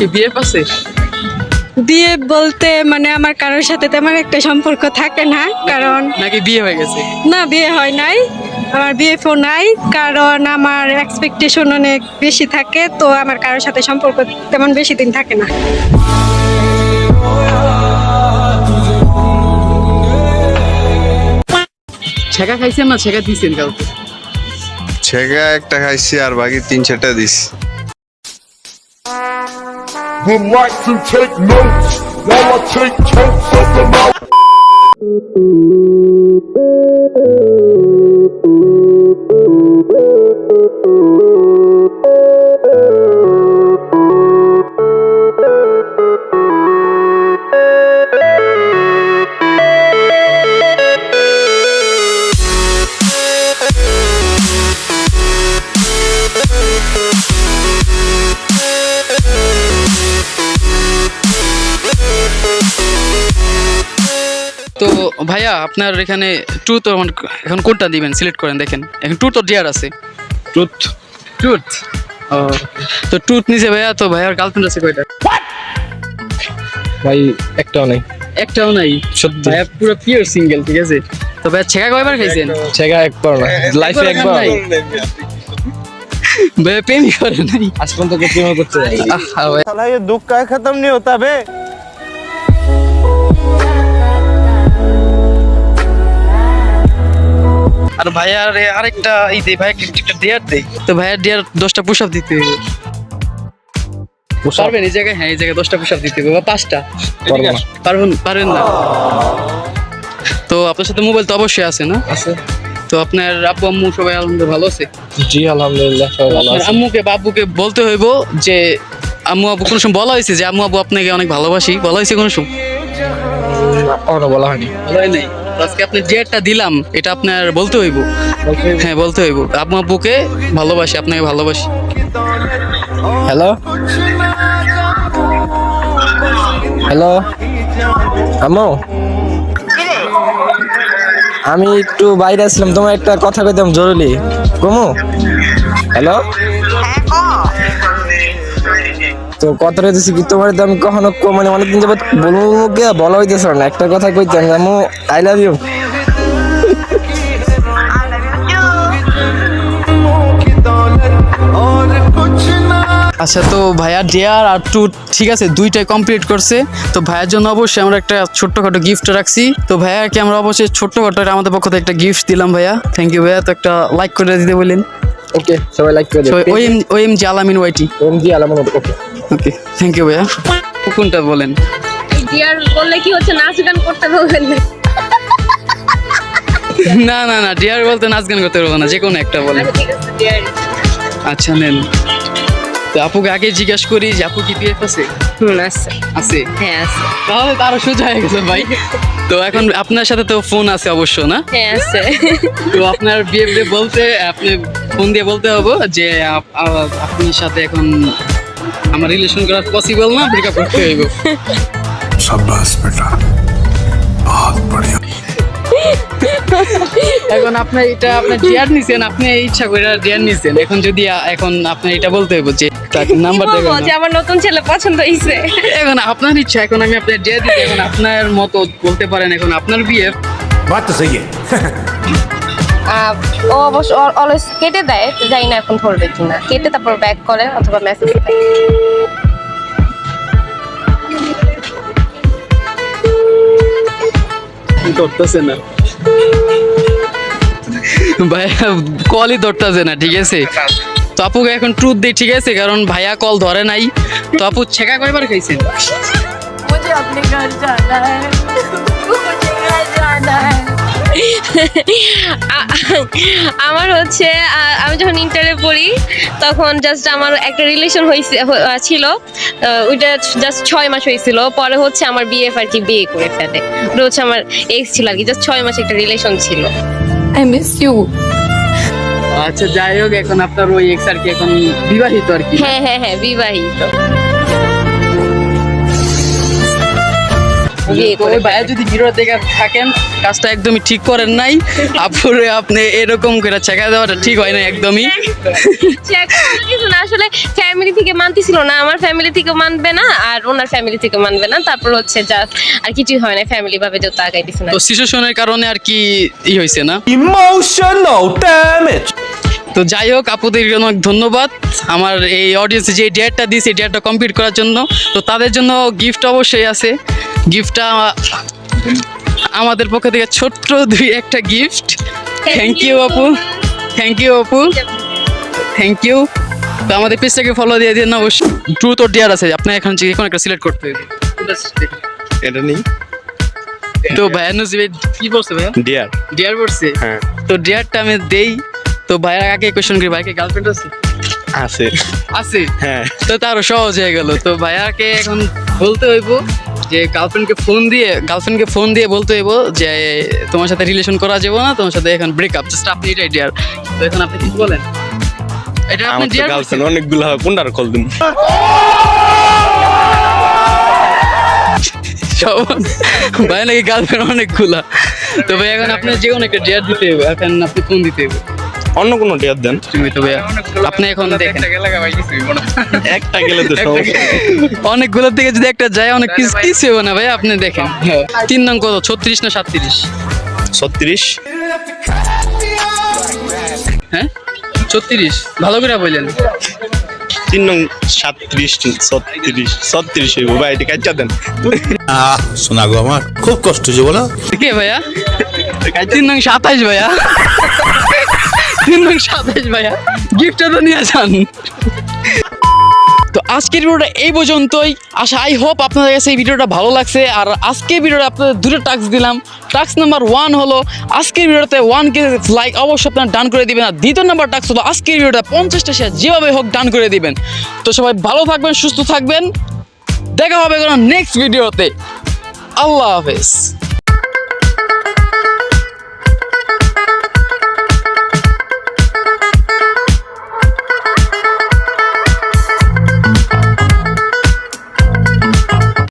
কি বিএফ আছে বিয়ে বলতে মানে আমার কারোর সাথে তেমন একটা সম্পর্ক থাকে না কারণ নাকি বিয়ে হয়ে গেছে? না বিয়ে হয় নাই। আমার বিয়ে ফো নাই কারণ আমার এক্সপেকটেশন অনেক বেশি থাকে তো আমার কারোর সাথে সম্পর্ক তেমন বেশি দিন থাকে না। ছেঁকা খাইছেন না? ছেঁকা দিছেন কাউকে? ছেগা একটা খাইছি আর বাকি তিন চারটা this would like to take notes while I take totes of the mouth. তো ভাইয়া আপনার এখানে টু তো এখন কোনটা দিবেন সিলেক্ট করেন দেখেন। এখন টু তো ডিয়ার আছে। টুথ টুথ তো টুথ নিছে ভাইয়া তো ভাইয়ার গার্লফ্রেন্ড আছে কয়টা? ভাই একটাও নাই। একটাও নাই? সত্যি। ভাইয়া পুরো পিওর সিঙ্গেল ঠিক আছে? তো ভাইয়া ছেঁকা কয়বার খাইছেন? ছেঁকা একবার না লাইফে একবার। ভাইয়া প্রেমই করে নাই। আজ পর্যন্ত কেউ প্রেম করতে দুঃখ কায় খতম নেই তবে আর ভাইয়ার আরেকটা এই দে ভাইয়া একটা ডিয়ার দেই। তো ভাইয়ার ডিয়ার দশটা পুশ আপ দিতে হবে। পারবেন? এই জায়গায় হ্যাঁ এই জায়গায় দশটা পুশ আপ দিতে হবে বা পাঁচটা। পারবেন পারবেন না। তো আপনার সাথে মোবাইল তো অবশ্যই আছে না? আছে। তো আপনার আব্বু আম্মু সবাই আলহামদুলিল্লাহ ভালো আছে? জি আলহামদুলিল্লাহ সবাই ভালো আছে। আম্মুকে বাবুকে বলতে হইব যে আম্মু আব্বু কোনো সময় বলা হয়েছে যে আম্মু আব্বু আপনাকে অনেক ভালোবাসি। বলা হয়েছে কোনো সময়? বলা হয়নি। বলা হয় নাই? আজকে আপনি ডিয়ারটা দিলাম, এটা আপনার বলতে হইব। হ্যাঁ বলতে হইব। আম্মু আব্বুকে ভালোবাসি, আপনাকে ভালোবাসি। হ্যালো হ্যালো আম্মু? আমি একটু বাইরে আসলাম তোমার একটা কথা কইতাম, জরুরি। কমু? হ্যালো তো কথা হইতেছি কি তোমার তো আমি কখনো মানে অনেকদিন যাবত বলব মুখে বলা হইতেছে না। একটা কথা কইতাম আম্মু আই লাভ ইউ আচ্ছা তো ভাইয়া ডিয়ার আর টু ঠিক আছে দুইটাই কমপ্লিট করছে। তো ভাইয়ার জন্য অবশ্যই আমরা একটা ছোট্টখাটো গিফট রাখছি। তো ভাইয়াকে আমরা অবশ্যই ছোট্টখাটো আমাদের পক্ষ থেকে একটা গিফট দিলাম ভাইয়া। থ্যাংক ইউ ভাইয়া তো একটা লাইক করে দিতে বললেন। ওকে সবাই লাইক করে ওই এম ওই এম জি আলামিন ওয়াইটি। ওম জি আলামন ওকে ওকে থ্যাংক ইউ ভাইয়া। কোনটা বলেন? ডিয়ার বললে কি হচ্ছে? নাচ গান করতে বলবেন না না না না ডিয়ার বলতে নাচ গান করতে পারব না যে কোনো একটা বলেন। ডিয়ার। আচ্ছা নেন। তো আপুকে আগে জিজ্ঞাসা করি যে আপু কি বিএফ আছে হুম আছে। আছে? হ্যাঁ আছে। তাহলে তারও সোজা হয়ে গেছে ভাই। তো এখন আপনার সাথে তো ফোন আছে অবশ্য না? হ্যাঁ আছে। তো আপনার বিয়ে বিয়ে বলতে আপনি ফোন দিয়ে বলতে হবে যে আপনার সাথে এখন আমার রিলেশন করা পসিবল না ব্রেকআপ করতে হইব। সাব্বাস বেটা। বহুত বড়িয়া এখন আপনি এটা আপনি জিয়ার নিছেন আপনি ইচ্ছা করে জিয়ার নিছেন। এখন যদি এখন আপনি এটা বলতে হইব যে তার নাম্বার দেখো যে আমার নতুন ছেলে পছন্দ হইছে? এখন আপনার ইচ্ছা এখন আমি আপনার ডিয়ার দিই এখন আপনার মত বলতে পারেন এখন আপনার বিয়ে। বাত সহি অবশ্য অলওয়েজ কেটে দেয় জানি না এখন ধরবে কিনা। কেটে তারপর ব্যাক করে অথবা মেসেজ দেয়। ধরতেছে না? ভাইয়া কলই ধরতেছে না ঠিক আছে? তো আপুকে এখন ট্রুথ দিই ঠিক আছে? কারণ ভাইয়া কল ধরে নাই। তো আপু ছেঁকা কয়বার খাইছেন? আমার হচ্ছে আমি যখন ইন্টারে পড়ি তখন জাস্ট আমার একটা রিলেশন হয়েছে ছিল ওইটা জাস্ট ছয় মাস হয়েছিল পরে হচ্ছে আমার বিয়ে আর কি বিয়ে করে ফেলে। ওটা হচ্ছে আমার এক্স ছিল আর কি জাস্ট ছয় মাস একটা রিলেশন ছিল। আই মিস ইউ আচ্ছা যাই হোক এখন আপনার ওই এক্স আর কি এখন বিবাহিত আর কি হ্যাঁ হ্যাঁ হ্যাঁ বিবাহিত। যদি ভিডিও দেখে থাকেন কাজটা একদমই ঠিক করেন নাই। আপুরে আপনি এরকম করে ছেঁকা দেওয়াটা ঠিক হয় না একদমই। কিছু না আসলে ফ্যামিলি থেকে মানতেছিল না। আমার ফ্যামিলি থেকে মানবে না আর ওনার ফ্যামিলি থেকে মানবে না। তারপর হচ্ছে জাস্ট আর কিছুই হয় না ফ্যামিলি ভাবে যত আগাইতেছে না। তো সিচুয়েশনের কারণে আর কি ই হয়েছে না. তো যাই হোক আপুদের অনেক ধন্যবাদ। আমার এই অডিয়েন্সে যে ডেটটা দিয়েছে ডেটটা কমপ্লিট করার জন্য। তো তাদের জন্য গিফট অবশ্যই আছে। গিফটটা আমাদের পক্ষ থেকে ছোট্ট দুই একটা গিফট। থ্যাংক ইউ আপু থ্যাংক ইউ আপু থ্যাংক ইউ তো আমাদের পেজটাকে ফলো দিয়ে দিন অবশ্যই। ট্রুথ ওর ডিয়ার আছে। আপনার এখন যে কোনো একটা সিলেক্ট করতে হবে। এটা নেই। তো ভাইয়া নজিবে কি বলছে ভাইয়া? ডিয়ার ডিয়ার বলছে। হ্যাঁ। তো ডিয়ারটা আমি দেই। তো ভাইয়া আগে কোয়েশ্চেন করি? ভাইকে গার্লফ্রেন্ড আছে? আছে। আছে? হ্যাঁ। তো তারও সহজ হয়ে গেল। তো ভাইয়াকে এখন বলতে হইব যে গার্লফ্রেন্ডকে ফোন দিয়ে গার্লফ্রেন্ডকে ফোন দিয়ে বলতে হইব যে তোমার সাথে রিলেশন করা যাব না তোমার সাথে এখন ব্রেকআপ জাস্ট আপনি এটাই ডিয়ার তো এখন আপনি কি বলেন? এটা আপনি ডিয়ার গার্লফ্রেন্ড অনেকগুলো কোনটার কল দিন ভাই নাকি গার্লফ্রেন্ড অনেকগুলা। তো ভাই এখন আপনি যে কোনো একটা ডিয়ার দিতে হবে এখন আপনি ফোন দিতে হবে অন্য কোনো ডিয়ার দেন। তুমি তো ভাইয়া আপনি এখন দেখেন। একটা গেলে তো অনেকগুলো থেকে যদি একটা যায় অনেক কিছু কিছু হবে না ভাই আপনি দেখেন। হ্যাঁ। তিন নং কত? ছত্রিশ না সাতত্রিশ? ছত্রিশ। হ্যাঁ? ছত্রিশ। ভালো করে বললেন তিন নং সাতত্রিশ ছত্রিশ? ছত্রিশ হইব। ভাই এটা কাজটা দেন। আহ শোনা গো আমার খুব কষ্ট হচ্ছে বলো। কে ভাইয়া? তিন নং সাতাইশ ভাইয়া। তিন নং সাতাইশ ভাইয়া। গিফটটা তো নিয়ে যান। তো আজকের ভিডিওটা এই পর্যন্তই। আশা আই হোপ আপনাদের কাছে এই ভিডিওটা ভালো লাগছে। আর আজকের ভিডিওটা আপনাদের দুটো টাস্ক দিলাম। টাস্ক নাম্বার ওয়ান হলো, আজকের ভিডিওতে ওয়ান কে লাইক অবশ্যই আপনারা ডান করে দিবেন। আর দ্বিতীয় নাম্বার টাস্ক হলো, আজকের ভিডিওটা পঞ্চাশটা শেয়ার যেভাবে হোক ডান করে দিবেন। তো সবাই ভালো থাকবেন, সুস্থ থাকবেন। দেখা হবে কোনো নেক্সট ভিডিওতে আল্লাহ হাফেজ।